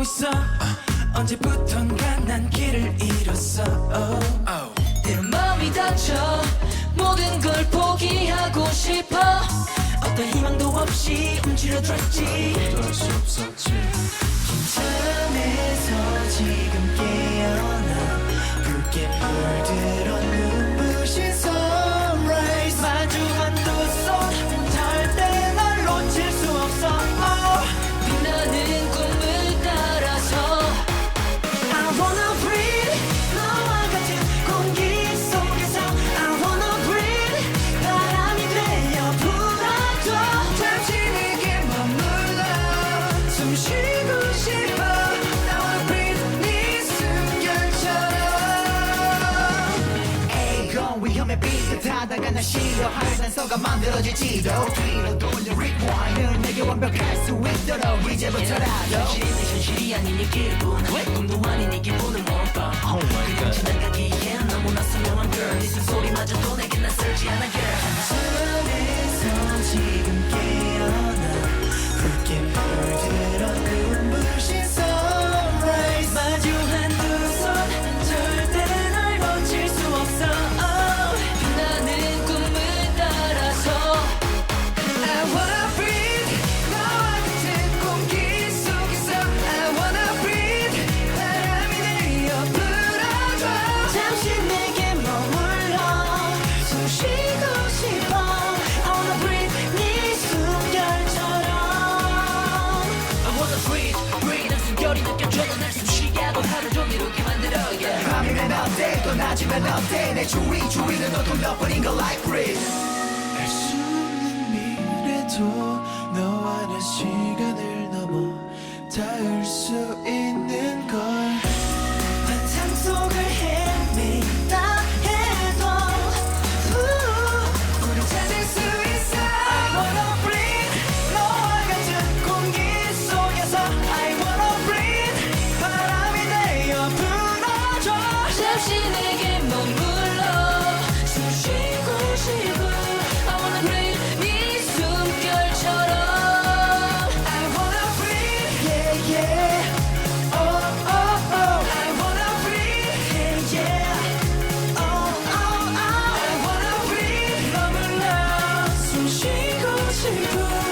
찾고 있어. 언제부턴가 난 길을 잃었어. 때론 마음이 다쳐 모든 걸 포기하고 싶어. 어떤 희망도 없이 움츠러들었지. 어쩔 수 없었지 잠에서 지금 깨어나. 붉게 물들어 위험해 비슷하다가 날 싫어할 산소가 만들어질지도. 뒤로 돌려 rewind 내게 완벽할 수 있도록 이제부터라도. 현실은 현실이 아닌 이 기분. 꿈도 아닌 이 기분을 뭘까 낮이면 어때 내 주위 주위는 온통 너뿐인 걸 like breathe 알수 없는 미래도 너와 나 시간을 넘어 닿을 수 있는 she could